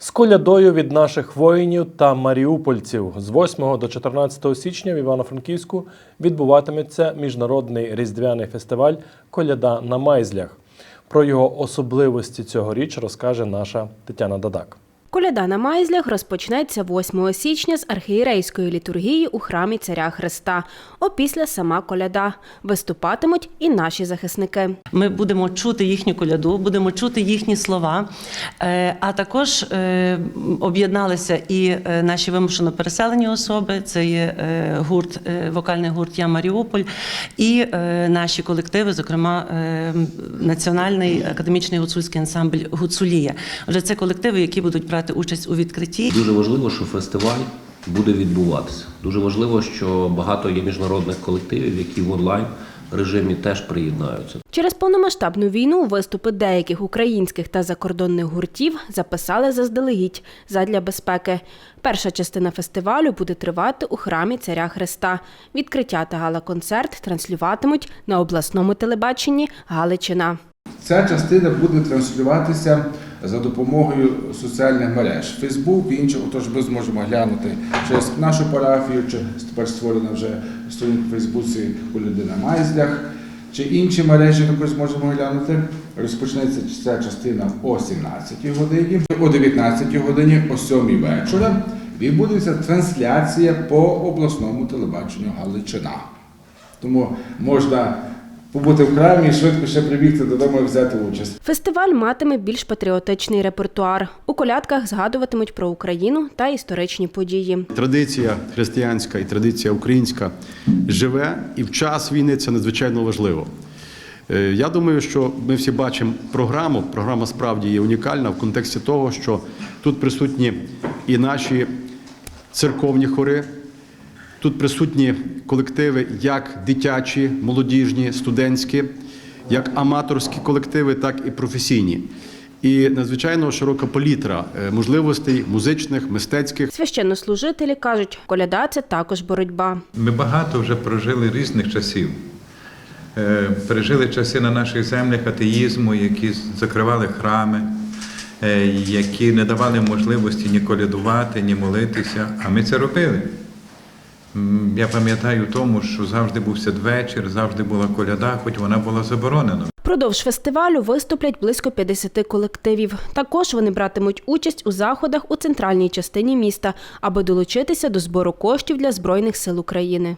З колядою від наших воїнів та маріупольців з 8 до 14 січня в Івано-Франківську відбуватиметься міжнародний різдвяний фестиваль Коляда на майзлях. Про його особливості цьогоріч розкаже наша Тетяна Дадак. Коляда на майзлях розпочнеться 8 січня з архієрейської літургії у храмі Царя Христа. Опісля сама коляда. Виступатимуть і наші захисники. Ми будемо чути їхню коляду, будемо чути їхні слова. Е, А також е, об'єдналися і е, наші вимушено переселені особи. Це є гурт, вокальний гурт Я Маріуполь, і наші колективи, зокрема Національний академічний гуцульський ансамбль Гуцулія. Отже, це колективи, які будуть брати участь у відкритті. Дуже важливо, що фестиваль буде відбуватися. Дуже важливо, що багато є міжнародних колективів, які в онлайн режимі теж приєднаються. Через повномасштабну війну виступи деяких українських та закордонних гуртів записали заздалегідь задля безпеки. Перша частина фестивалю буде тривати у храмі Царя Христа. Відкриття та гала-концерт транслюватимуть на обласному телебаченні Галичина. Ця частина буде транслюватися за допомогою соціальних мереж Фейсбук і інших. Отож, ми зможемо глянути через нашу парафію, чи тепер створена вже сторінка в Фейсбуці у людей на майзлях, чи інші мережі також зможемо глянути. Розпочнеться ця частина о 17 годині, о 19 годині, о 7 вечора. Відбудеться трансляція по обласному телебаченню Галичина. Тому можна побути в храмі і швидко ще прибігти додому і взяти участь. Фестиваль матиме більш патріотичний репертуар. У колядках згадуватимуть про Україну та історичні події. Традиція християнська і традиція українська живе, і в час війни це надзвичайно важливо. Е, Я думаю, що ми всі бачимо програму. Програма справді є унікальна в контексті того, що тут присутні і наші церковні хори, тут присутні колективи як дитячі, молодіжні, студентські, як аматорські колективи, так і професійні. І надзвичайно широка палітра е, можливостей музичних, мистецьких. Священнослужителі кажуть, коляда це також боротьба. Ми багато вже прожили різних часів. Е, Пережили часи на наших землях атеїзму, які закривали храми, е, які не давали можливості ні колядувати, ні молитися. А ми це робили. Я пам'ятаю тому, що завжди був святвечір, завжди була коляда, хоч вона була заборонена. Продовж фестивалю виступлять близько 50 колективів. Також вони братимуть участь у заходах у центральній частині міста, аби долучитися до збору коштів для Збройних сил України.